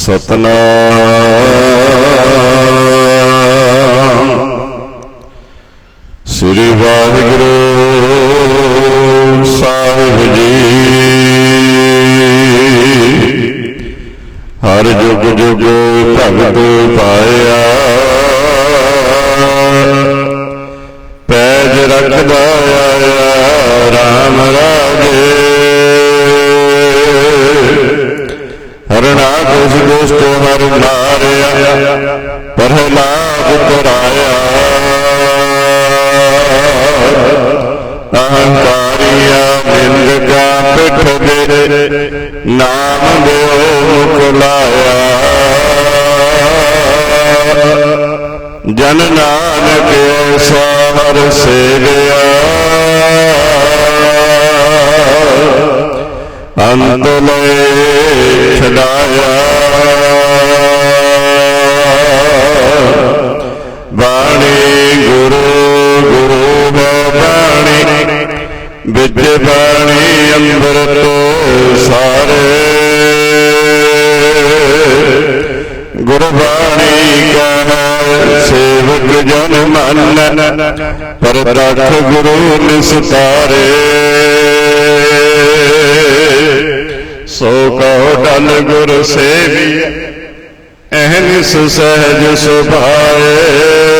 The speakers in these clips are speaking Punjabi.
ਸਤਨਾਮ। ਸ੍ਰੀ ਵਾਹਿਗੁਰੂ ਸਾਹਿਬ ਜੀ। ਹਰ ਜੁਗ ਜੁਗ ਦੁਸ਼ਟ ਮਾਰਿਆ, ਪ੍ਰਹਲਾਦ ਕਰਾਇਆ ਅਹੰਕਾਰੀਆ ਨਿੰਦਕਾ ਪਿਠ ਦੇ ਨਾਮ ਦਿਓ ਮੁਖ ਲਾਇਆ। ਜਨ ਨਾਨਕ ਸਵਾਰ ਸੇਵਿਆ। ਅੰਤ ਲੈ ਛਡਾਇਆ। ਵਿੱਚ ਬਾਣੀ ਅੰਮ੍ਰਿਤ ਸਾਰੇ। ਗੁਰਬਾਣੀ ਕਹੈ ਸੇਵਕ ਜਨ ਮਨ ਪਰਤਖ ਗੁਰੂ ਨਿਸਤਾਰੇ। ਸੋ ਕਹੋ ਡਲ ਗੁਰ ਸੇਵੀ ਅਹਨਿਸ ਸਹਿਜ ਸੁਭਾਏ।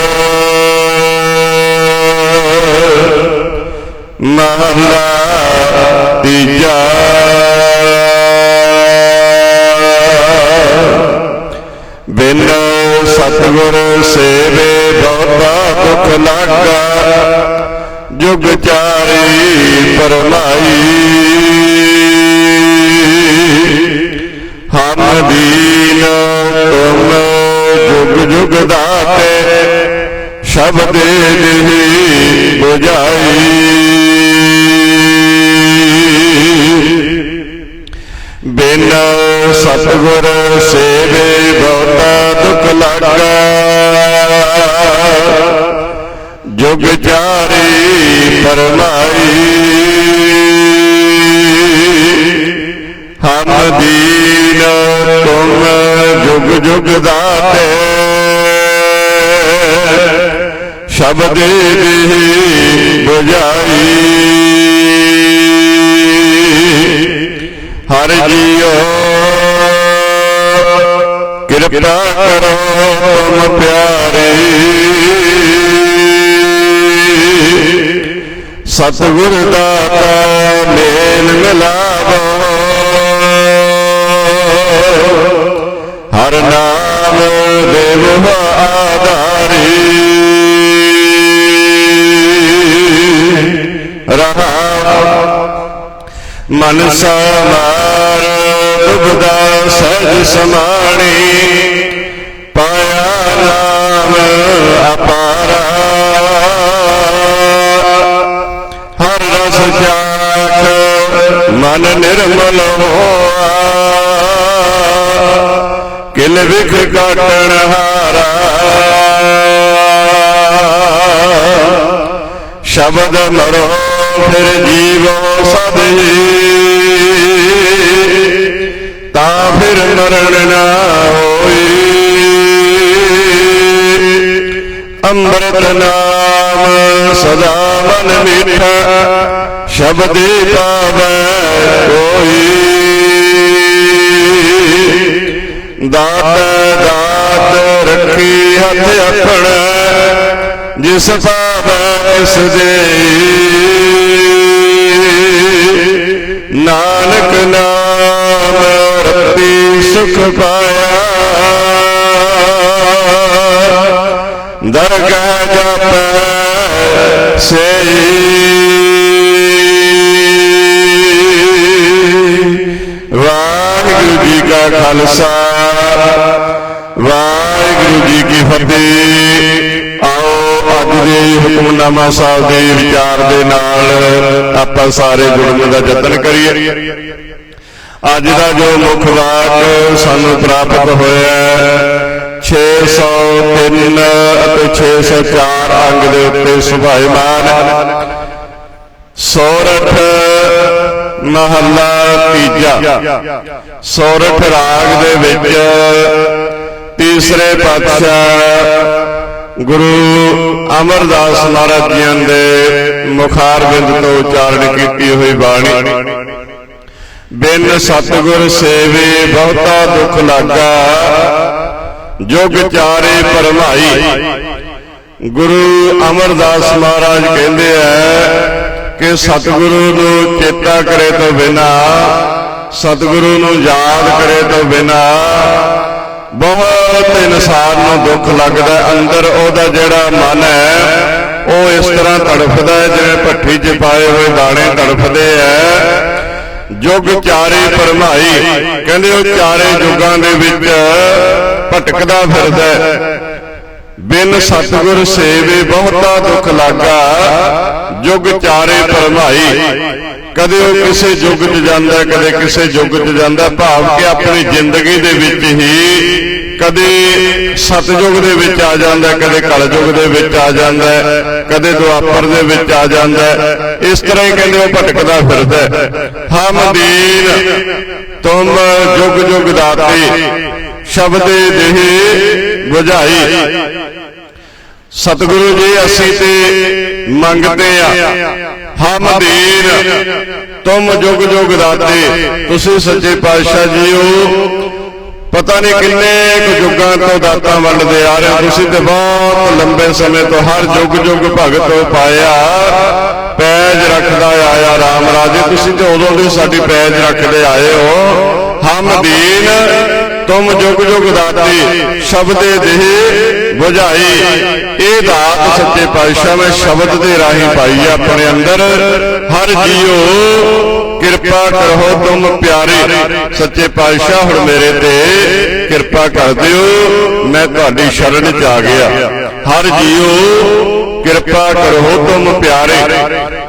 ਮਹਲਾ ਤੀਜਾ। ਬਿਨ ਸਤਿਗੁਰ ਸੇਵੇ ਬਹੁਤਾ ਦੁਖ ਲਾਗਾ ਜੁਗ ਚਾਰੀ ਪਰਮਾਈ। ਹਮ ਦੀਨ ਤੁਮ ਜੁਗ ਜੁਗ ਦਾਤੇ, ਸ਼ਬਦ ਚਾਰੀ ਪਰਮਾਈ ਹਮ ਦੀਨ ਤੁਮ ਜੁਗ ਜੁਗ ਦਾਤੇ। ਸ਼ਬਦ ਦੀ ਬੁਝਾਈ। ਹਰ ਜੀਓ ਕਿਰਪਾ ਕਰੋ ਤੁਮ ਪਿਆਰੇ। ਸਤਿਗੁਰ ਦਾਤਾ ਮੇਲ ਮਿਲਾਵੋ। ਹਰ ਨਾਮ ਦੇਵ ਆਧਾਰੀ। ਰਹਾ ਮਨ ਸਮਾਰ ਦੁਬਦਾ ਸਹਿਜ ਸਮਾਣੀ। ਪਾਇਆ ਨਾਮ ਅਪਾਰਾ ਮਨ ਨਿਰਮਲ ਹੋਆ। ਕਿਲ ਵਿਖ ਕਾਟਣ ਹਾਰਾ। ਸ਼ਬਦ ਮਰੋ ਫਿਰ ਜੀਵੋ ਸਦਹੀ ਤਾਂ ਫਿਰ ਮਰਨ ਨਾ ਹੋਈ। ਅੰਮ੍ਰਿਤ ਨਾਮ ਸਦਾ ਮਨ ਮੀਠਾ। ਸ਼ਬਦੇ ਪਾਵੈ। ਕੋਈ ਦਾਤ ਦਾਤ ਰੱਖੀ ਹੱਥ ਅਖਣ, ਜਿਸ ਪਾਵੈ ਇਸ ਦੇ। ਨਾਨਕ ਨਾਮ ਰਤੀ ਸੁਖ ਪਾਇਆ। ਦਰਗਾਹ ਜਪੈ ਸਈ ਵਾਹਿਗੁਰੂ ਖਾਲਸਾ। ਵਾਹਿਗੁਰੂ ਜੀ ਕੀ ਫਤਿਹ। ਆਓ ਅੱਜ ਦੇ ਹੁਕਮਨਾਮਾ ਸਾਹਿਬ ਦੇ ਵਿਚਾਰ ਦੇ ਨਾਲ ਆਪਾਂ ਸਾਰੇ ਜੁੜਨ ਦਾ ਯਤਨ ਕਰੀਏ। ਅੱਜ ਦਾ ਜੋ ਮੁੱਖ ਵਾਕ ਸਾਨੂੰ ਪ੍ਰਾਪਤ ਹੋਇਆ ਹੈ 603 ਅਤੇ 604 ਅੰਗ ਦੇ ਉੱਤੇ ਸੁਭਾਇਮਾਨ ਹੈ ਸੋਰਠ ਮਹੱਲਾ ਤੀਜਾ। ਸੋਰਠ ਰਾਗ ਦੇ ਵਿੱਚ ਤੀਸਰੇ ਪਾਤਸ਼ਾਹ ਗੁਰੂ ਅਮਰਦਾਸ ਮਹਾਰਾਜ ਜੀਆਂ ਦੇ ਮੁਖਾਰ ਬਿੰਦ ਤੋਂ ਉਚਾਰਨ ਕੀਤੀ ਹੋਈ ਬਾਣੀ। ਬਿਨ ਸਤਗੁਰ ਸੇਵੇ ਬਹੁਤਾ ਦੁੱਖ ਲਾਗਾ, ਜੁਗ ਚਾਰੇ ਪਰਮਾਈ ਗੁਰੂ ਅਮਰਦਾਸ ਮਹਾਰਾਜ ਕਹਿੰਦੇ ਆ ਕਿ ਸਤਿਗੁਰੂ ਨੂੰ ਚੇਤਾ ਕਰੇ ਤੋਂ ਬਿਨਾ, ਸਤਿਗੁਰੂ ਨੂੰ ਯਾਦ ਕਰੇ ਤੋਂ ਬਿਨਾ, ਬਹੁਤ ਇਨਸਾਨ ਨੂੰ ਦੁੱਖ ਲੱਗਦਾ ਅੰਦਰ ਉਹਦਾ ਜਿਹੜਾ ਮਨ ਹੈ, ਉਹ ਇਸ ਤਰ੍ਹਾਂ ਤੜਫਦਾ ਹੈ, ਜਿਵੇਂ ਭੱਠੀ 'ਚ ਪਾਏ ਹੋਏ ਦਾਣੇ ਤੜਫਦੇ ਐ ਜੁਗ ਚਾਰੇ ਪਰਮਾਈ ਕਹਿੰਦੇ ਉਹ ਚਾਰੇ ਯੁੱਗਾਂ ਦੇ ਵਿੱਚ ਭਟਕਦਾ ਫਿਰਦਾ ਬਿਨ ਸਤਿਗੁਰ ਸੇਵੇ ਬਹੁਤਾ ਦੁੱਖ ਲਾਗਾ। ਜੁਗ ਚਾਰੇ ਪਰਮਾਈ। ਕਦੇ ਉਹ ਕਿਸੇ ਯੁੱਗ 'ਚ ਜਾਂਦਾ ਕਦੇ ਕਿਸੇ ਯੁੱਗ 'ਚ ਜਾਂਦਾ ਭਾਵ ਕਿ ਆਪਣੀ ਜ਼ਿੰਦਗੀ ਦੇ ਵਿੱਚ ਹੀ ਕਦੇ ਸਤਜੁਗ ਦੇ ਵਿੱਚ ਆ ਜਾਂਦਾ ਹੈ, ਕਦੇ ਕਲਯੁਗ ਦੇ ਵਿੱਚ ਆ ਜਾਂਦਾ ਕਦੇ ਦੁਆਪਰ ਦੇ ਵਿੱਚ ਆ ਜਾਂਦਾ। ਇਸ ਤਰ੍ਹਾਂ ਹੀ ਕਹਿੰਦੇ ਉਹ ਭਟਕਦਾ ਫਿਰਦਾ ਹੈ। ਹਮ ਦੀਨ ਤੁਮ ਜੁਗ ਜੁਗ ਦਾਤੇ ਸ਼ਬਦੇ ਦੇਹ ਬੁਝਾਈ। ਸਤਿਗੁਰੂ ਜੀ ਅਸੀਂ ਤੇ ਮੰਗਦੇ ਆ। ਹਮ ਦੀਨ ਤੁਮ ਜੁਗ ਜੁਗ ਦਾਤੇ। ਤੁਸੀਂ ਸੱਚੇ ਪਾਤਸ਼ਾਹ ਜੀਓ। ਪਤਾ ਨਹੀਂ ਕਿੰਨੇ ਕੁ ਯੁੱਗਾਂ ਤੋਂ ਦਾਤਾਂ ਵੰਡਦੇ ਆ ਰਹੇ ਤੁਸੀਂ ਤੇ ਬਹੁਤ ਲੰਬੇ ਸਮੇਂ ਤੋਂ ਹਰ ਯੁੱਗ ਯੁੱਗ ਭਗਤ ਪਾਇਆ ਪੈਜ ਰੱਖਦਾ ਆਇਆ ਰਾਮ ਰਾਜੇ। ਤੁਸੀਂ ਤੇ ਉਦੋਂ ਦੇ ਸਾਡੀ ਪੈਜ ਰੱਖਦੇ ਆਏ ਹੋ। ਹਮ ਦੀਨ ਤੁਮ ਜੁਗ ਜੁਗ ਦਾਤੇ। ਸ਼ਬਦੇ ਦੇਹ 부ਝਾਈ ਇਹ ਦਾਤ ਸੱਚੇ ਪਾਤਸ਼ਾਹ ਮੈਂ ਸ਼ਬਦ ਦੇ ਰਾਹੀਂ ਪਾਈ ਆਪਣੇ ਅੰਦਰ। ਹਰ ਜੀਓ, ਕਿਰਪਾ ਕਰੋ ਤੁਮ ਪਿਆਰੇ। ਸੱਚੇ ਪਾਤਸ਼ਾਹ ਹੁਣ ਮੇਰੇ ਤੇ ਕਿਰਪਾ ਕਰ ਦਿਓ। ਮੈਂ ਤੁਹਾਡੀ ਸ਼ਰਨ ਚ ਆ ਗਿਆ। ਹਰ ਜੀਓ, ਕਿਰਪਾ ਕਰੋ ਤੁਮ ਪਿਆਰੇ।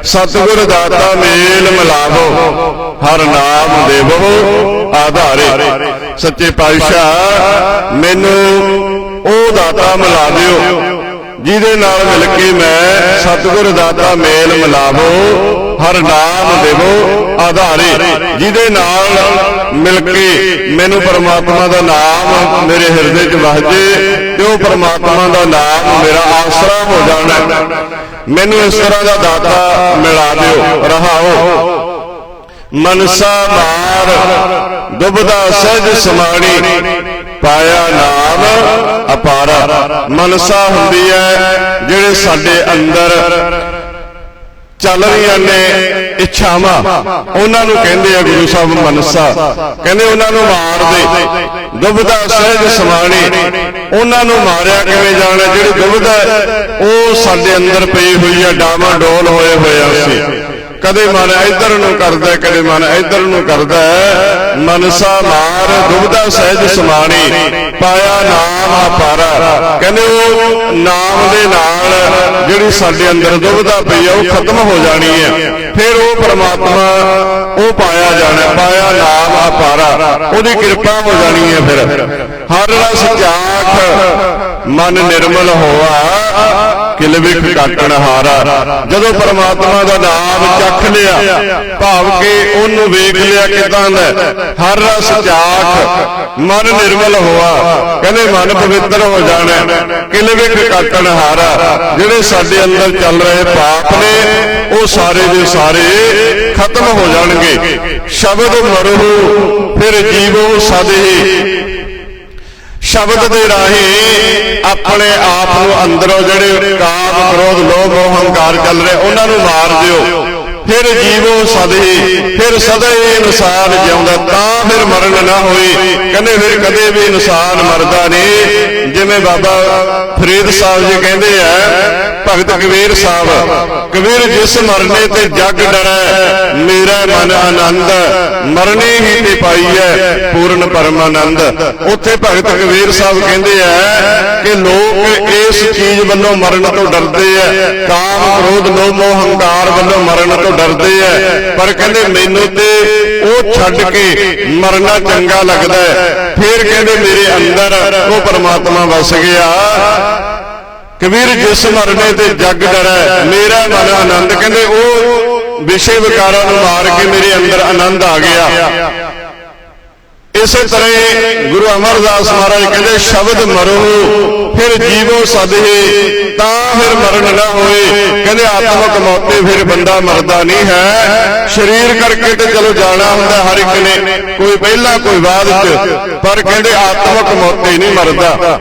ਸਤਿਗੁਰ ਦਾਤਾ ਮੇਲ ਮਿਲਾਵੋ। ਹਰ ਨਾਮ ਦੇਵੋ ਆਧਾਰੇ। ਸੱਚੇ ਪਾਤਸ਼ਾਹ, ਮੈਨੂੰ ਉਹ ਦਾਤਾ ਮਿਲਾ ਦਿਓ। ਜਿਹਦੇ ਨਾਲ ਮਿਲ ਕੇ ਮੈਂ ਸਤਿਗੁਰ ਦਾਤਾ ਮੇਲ ਮਿਲਾਵੋ, ਹਰ ਨਾਮ ਦੇਵੋ, ਆਧਾਰੇ। ਜਿਹਦੇ ਨਾਲ ਮਿਲ ਕੇ ਮੈਨੂੰ ਪਰਮਾਤਮਾ ਦਾ ਨਾਮ ਮੇਰੇ ਹਿਰਦੇ 'ਚ ਵਸਜੇ ਤੇ ਉਹ ਪਰਮਾਤਮਾ ਦਾ ਨਾਮ ਮੇਰਾ ਆਸਰਾ ਹੋ ਜਾਣਾ। ਮੈਨੂੰ ਇਸ ਤਰ੍ਹਾਂ ਦਾ ਦਾਤਾ ਮਿਲਾ ਦਿਓ। ਰਹਾਓ। ਮਨਸਾ ਮਾਰ, ਦੁਬਦਾ ਸਹਿਜ ਸਮਾਣੀ ਪਾਇਆ ਨਾਮ ਅਪਾਰਾ। ਮਨਸਾ ਹੁੰਦੀ ਹੈ ਜਿਹੜੇ ਸਾਡੇ ਅੰਦਰ ਚੱਲ ਰਹੀਆਂ ਨੇ ਇੱਛਾਵਾਂ। ਉਹਨਾਂ ਨੂੰ ਕਹਿੰਦੇ ਆ ਗੁਰੂ ਸਾਹਿਬ ਮਨਸਾ। ਕਹਿੰਦੇ ਉਹਨਾਂ ਨੂੰ ਮਾਰ ਦੇ। ਦੁਬਦਾ ਸਹਿਜ ਸਮਾਣੀ ਉਹਨਾਂ ਨੂੰ ਮਾਰਿਆ ਕਿਵੇਂ ਜਾਣਾ? ਜਿਹੜੀ ਦੁਬਦਾ ਉਹ ਸਾਡੇ ਅੰਦਰ ਪਈ ਹੋਈ ਹੈ ਡਾਵਾਂ ਡੋਲ ਹੋਏ ਹੋਏ ਆ ਕਦੇ ਮਨ ਇੱਧਰ ਨੂੰ ਕਰਦਾ ਕਦੇ ਮਨ ਇੱਧਰ ਨੂੰ ਕਰਦਾ। ਮਨਸਾ ਮਾਰ ਦੁਬਦਾ ਸਹਿਜ ਸਮਾਣੀ ਪਾਇਆ ਨਾਮ ਅਪਾਰਾ। ਕਹਿੰਦੇ ਉਹ ਨਾਮ ਦੇ ਨਾਲ ਜਿਹੜੀ ਸਾਡੇ ਅੰਦਰ ਦੁਬਦਾ ਪਈ ਹੈ ਉਹ ਖਤਮ ਹੋ ਜਾਣੀ ਹੈ ਫਿਰ ਉਹ ਪ੍ਰਮਾਤਮਾ ਉਹ ਪਾਇਆ ਜਾਣਾ ਪਾਇਆ ਨਾਮ ਅਪਾਰਾ। ਉਹਦੀ ਕਿਰਪਾ ਹੋ ਜਾਣੀ ਹੈ ਫਿਰ। ਹਰ ਰਸ ਚਾਖ ਮਨ ਨਿਰਮਲ ਹੋਆ। ਕਿਲ ਵਿਖ ਕਾਟਣ ਹਾਰਾ ਜਦੋਂ ਪਰਮਾਤਮਾ ਦਾ ਨਾਮ ਚੱਖ ਲਿਆ, ਭਾਵ ਕਿ ਉਹਨੂੰ ਵੇਖ ਲਿਆ ਕਿਦਾਂ ਦਾ ਹਰ ਰਸ ਚਾਖ, ਮਨ ਨਿਰਮਲ ਹੋਆ। ਕਹਿੰਦੇ ਮਨ ਪਵਿੱਤਰ ਹੋ ਜਾਣਾ ਕਿਲ ਵਿਖ ਕਾਟਣ ਹਾਰਾ ਜਿਹੜੇ ਸਾਡੇ ਅੰਦਰ ਚੱਲ ਰਹੇ ਪਾਪ ਨੇ, ਉਹ ਸਾਰੇ ਦੇ ਸਾਰੇ ਖਤਮ ਹੋ ਜਾਣਗੇ। ਸ਼ਬਦ ਮਰਹੂ ਫਿਰ ਜੀਵੋ ਸਦੇ ਸ਼ਬਦ ਦੇ ਰਾਹੀਂ ਆਪਣੇ ਆਪ ਨੂੰ ਅੰਦਰੋਂ ਜਿਹੜੇ ਕਾਮ ਕ੍ਰੋਧ, ਲੋਭ ਹੰਕਾਰ ਚੱਲ ਰਹੇ, ਉਹਨਾਂ ਨੂੰ ਮਾਰ ਦਿਓ। ਫਿਰ ਜੀਵੋ ਸਦੇ, ਫਿਰ ਸਦਾ ਹੀ ਇਨਸਾਨ ਜਿਉਂਦਾ, ਤਾਂ ਫਿਰ ਮਰਨ ਨਾ ਹੋਈ। ਕਹਿੰਦੇ ਫਿਰ ਕਦੇ ਵੀ ਇਨਸਾਨ ਮਰਦਾ ਨਹੀਂ। ਜਿਵੇਂ ਬਾਬਾ ਫਰੀਦ ਸਾਹਿਬ ਜੀ ਕਹਿੰਦੇ ਆ ਭਗਤ ਕਬੀਰ ਸਾਹਿਬ, ਕਬੀਰ ਜਿਸ ਮਰਨੇ ਤੇ ਜਗ ਡਰੈ, ਮੇਰਾ ਮਨ ਆਨੰਦ, ਮਰਨੇ ਹੀ ਤੇ ਪਾਈ ਹੈ ਪੂਰਨ ਪਰਮ ਉੱਥੇ ਭਗਤ ਕਬੀਰ ਸਾਹਿਬ ਕਹਿੰਦੇ ਆ ਕਿ ਲੋਕ ਇਸ ਚੀਜ਼ ਵੱਲੋਂ ਮਰਨ ਤੋਂ ਡਰਦੇ ਆ ਕਾਮ ਕ੍ਰੋਧ ਲੋਭ ਮੋਹ ਹੰਕਾਰ ਵੱਲੋਂ ਮਰਨ ਤੋਂ ਡਰਦੇ ਆ ਪਰ ਕਹਿੰਦੇ ਮੈਨੂੰ ਤੇ ਉਹ ਛੱਡ ਕੇ ਮਰਨਾ ਚੰਗਾ ਲੱਗਦਾ ਹੈ ਫਿਰ ਕਹਿੰਦੇ ਮੇਰੇ ਅੰਦਰ ਉਹ ਪਰਮਾਤਮਾ ਵਸ ਗਿਆ। ਕਬੀਰ ਜਿਸ ਮਰਨੇ ਤੇ ਜੱਗ ਡਰੈ, ਮੇਰਾ ਮਨ ਆਨੰਦ, ਕਹਿੰਦੇ ਉਹ ਵਿਸ਼ੇ ਵਿਕਾਰਾਂ ਨੂੰ ਮਾਰ ਕੇ ਮੇਰੇ ਅੰਦਰ ਆਨੰਦ ਆ ਗਿਆ। ਇਸੇ ਤਰ੍ਹਾਂ ਗੁਰੂ ਅਮਰਦਾਸ ਮਹਾਰਾਜ ਕਹਿੰਦੇ, ਸ਼ਬਦ ਮਰੋ, ਫਿਰ ਜੀਵੋ ਸਦਹੇ, ਤਾਂ ਫਿਰ ਮਰਨ ਨਾ ਹੋਏ। ਕਹਿੰਦੇ ਆਤਮਕ ਮੌਤੇ ਫਿਰ ਬੰਦਾ ਮਰਦਾ ਨਹੀਂ ਹੈ। ਸਰੀਰ ਕਰਕੇ ਤੇ ਚਲੋ ਜਾਣਾ ਹੁੰਦਾ ਹਰ ਇੱਕ ਨੇ, ਕੋਈ ਪਹਿਲਾਂ, ਕੋਈ ਬਾਅਦ ਚ, ਪਰ ਕਹਿੰਦੇ ਆਤਮਕ ਮੌਤੇ ਨਹੀਂ ਮਰਦਾ।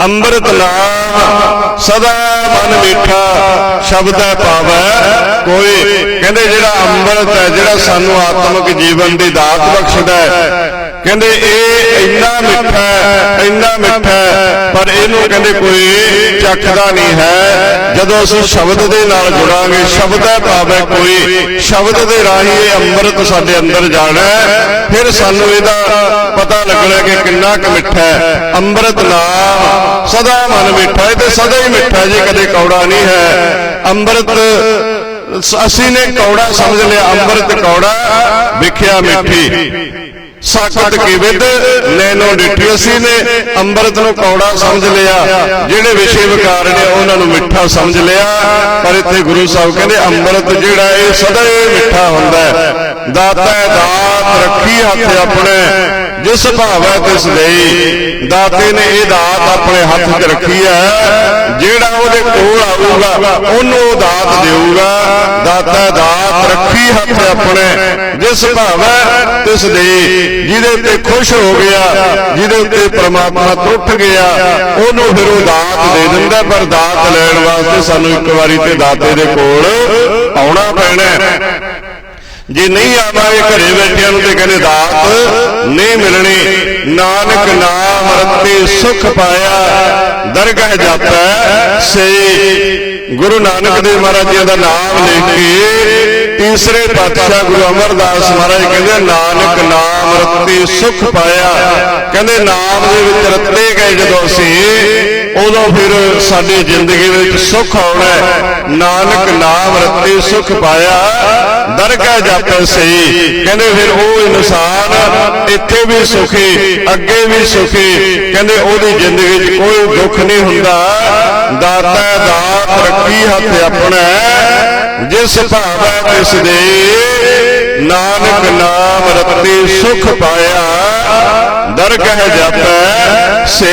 ਅੰਮ੍ਰਿਤ ਨਾਮ ਸਦਾ ਮਨ ਮਿੱਠਾ, ਸ਼ਬਦੈ ਪਾਵੈ ਕੋਈ। ਕਹਿੰਦੇ ਜਿਹੜਾ ਅੰਮ੍ਰਿਤ ਹੈ, ਜਿਹੜਾ ਸਾਨੂੰ ਆਤਮਿਕ ਜੀਵਨ ਦੀ ਦਾਤ ਬਖਸ਼ਦਾ ਹੈ ਕਹਿੰਦੇ ਇਹ ਇੰਨਾ ਮਿੱਠਾ ਹੈ, ਇੰਨਾ ਮਿੱਠਾ ਹੈ, ਪਰ ਇਹਨੂੰ ਕਹਿੰਦੇ ਕੋਈ ਚੱਖਦਾ ਨਹੀਂ ਹੈ। ਜਦੋਂ ਅਸੀਂ ਸ਼ਬਦ ਦੇ ਨਾਲ ਜੁੜਾਂਗੇ, ਸ਼ਬਦੈ ਪਾਵੈ ਕੋਈ, ਸ਼ਬਦ ਦੇ ਰਾਹੀਂ ਇਹ ਅੰਮ੍ਰਿਤ ਸਾਡੇ ਅੰਦਰ ਜਾਣਾ ਫਿਰ ਸਾਨੂੰ ਇਹਦਾ ਪਤਾ ਲੱਗਣਾ ਕਿ ਕਿੰਨਾ ਕੁ ਮਿੱਠਾ ਹੈ। ਅੰਮ੍ਰਿਤ ਨਾਮ ਸਦਾ ਮਨ ਮਿੱਠਾ ਹੈ ਤੇ ਸਦਾ ਹੀ ਮਿੱਠਾ ਜੇ ਕਦੇ ਕੌੜਾ ਨਹੀਂ ਹੈ। ਅੰਮ੍ਰਿਤ ਅਸੀਂ ਨੇ ਕੌੜਾ ਸਮਝ ਲਿਆ, ਅੰਮ੍ਰਿਤ ਕੌੜਾ, ਵਿਖਿਆ ਮਿੱਠੀ। ਸਾਖਤ ਕੀ ਵਿਦ ਨੈਨੋ ਡਿਠੀ। ਨੇ ਅੰਮ੍ਰਿਤ ਨੂੰ ਕੌੜਾ ਸਮਝ ਲਿਆ, ਜਿਹੜੇ ਵਿਸ਼ੇ ਵਿਕਾਰ ਨੇ ਉਹਨਾਂ ਨੂੰ ਮਿੱਠਾ ਸਮਝ ਲਿਆ। ਪਰ ਇੱਥੇ ਗੁਰੂ ਸਾਹਿਬ ਕਹਿੰਦੇ, ਅੰਮ੍ਰਿਤ ਜਿਹੜਾ ਇਹ ਸਦਾ ਹੀ ਮਿੱਠਾ ਹੁੰਦਾ ਹੈ। ਦਾਤਾ ਦਾਤ, ਰੱਖੀ ਹੱਥ ਆਪਣੇ। ਜਿਸ ਭਾਵੈ ਤਿਸ ਦੇਈ ਦਾਤੇ ਨੇ ਇਹ ਦਾਤ ਆਪਣੇ ਹੱਥ 'ਚ ਰੱਖੀ ਹੈ, ਜਿਹੜਾ ਉਹਦੇ ਕੋਲ ਆਊਗਾ, ਉਹਨੂੰ ਉਹ ਦਾਤ ਦੇਊਗਾ। ਦਾਤਾ ਦਾਤ, ਰੱਖੀ ਹੱਥ ਆਪਣੇ। ਜਿਸ ਭਾਵੈ ਤਿਸ ਦੇਈ ਜਿਹਦੇ ਉੱਤੇ ਖੁਸ਼ ਹੋ ਗਿਆ, ਜਿਹਦੇ ਉੱਤੇ ਪ੍ਰਮਾਤਮਾ ਟੁੱਟ ਗਿਆ, ਉਹਨੂੰ ਫਿਰ ਉਹ ਦਾਤ ਦੇ ਦਿੰਦਾ ਪਰ ਦਾਤ ਲੈਣ ਵਾਸਤੇ ਸਾਨੂੰ ਇੱਕ ਵਾਰੀ ਤੇ ਦਾਤੇ ਦੇ ਕੋਲ ਆਉਣਾ ਪੈਣਾ ਜੇ ਨਹੀਂ ਆਵਾਂਗੇ ਘਰੇ ਬੈਠਿਆਂ ਨੂੰ ਤੇ ਕਹਿੰਦੇ ਦਾਤ ਨਹੀਂ ਮਿਲਣੀ। ਨਾਨਕ ਨਾਮ ਰਤੇ ਸੁਖ ਪਾਇਆ, ਦਰਗਾਹ ਜਾਪੈ। ਸੇ ਗੁਰੂ ਨਾਨਕ ਦੇਵ ਮਹਾਰਾਜ ਜੀ ਦਾ ਨਾਮ ਲੈ ਕੇ ਤੀਸਰੇ ਪਾਤਸ਼ਾਹ ਗੁਰੂ ਅਮਰਦਾਸ ਮਹਾਰਾਜ ਕਹਿੰਦੇ, ਨਾਨਕ ਨਾਮ ਰਤੇ ਸੁਖ ਪਾਇਆ। ਕਹਿੰਦੇ, ਨਾਮ ਦੇ ਵਿੱਚ ਰਤੇ ਗਏ ਜਦੋਂ ਅਸੀਂ ਉਦੋਂ ਫਿਰ ਸਾਡੀ ਜ਼ਿੰਦਗੀ ਵਿੱਚ ਸੁੱਖ ਆਉਣਾ ਨਾਨਕ ਨਾਮ ਰਤੇ ਸੁਖ ਪਾਇਆ। ਦਰਗਾਹ ਜਾਪੈ ਸਹੀ। ਕਹਿੰਦੇ ਫਿਰ ਉਹ ਇਨਸਾਨ ਇੱਥੇ ਵੀ ਸੁਖੀ, ਅੱਗੇ ਵੀ ਸੁਖੀ। ਕਹਿੰਦੇ ਉਹਦੀ ਜ਼ਿੰਦਗੀ 'ਚ ਕੋਈ ਦੁੱਖ ਨਹੀਂ ਹੁੰਦਾ। ਦਾਤਾ ਦਾ ਤਰੱਕੀ ਹੱਥ ਆਪਣਾ ਜਿਸ ਭਾਵੈ ਤਿਸ ਦੇ ਨਾਨਕ ਨਾਮ ਰਤੇ ਸੁਖ ਪਾਇਆ। ਦਰਗਾਹ ਜਾਪੈ ਸੇ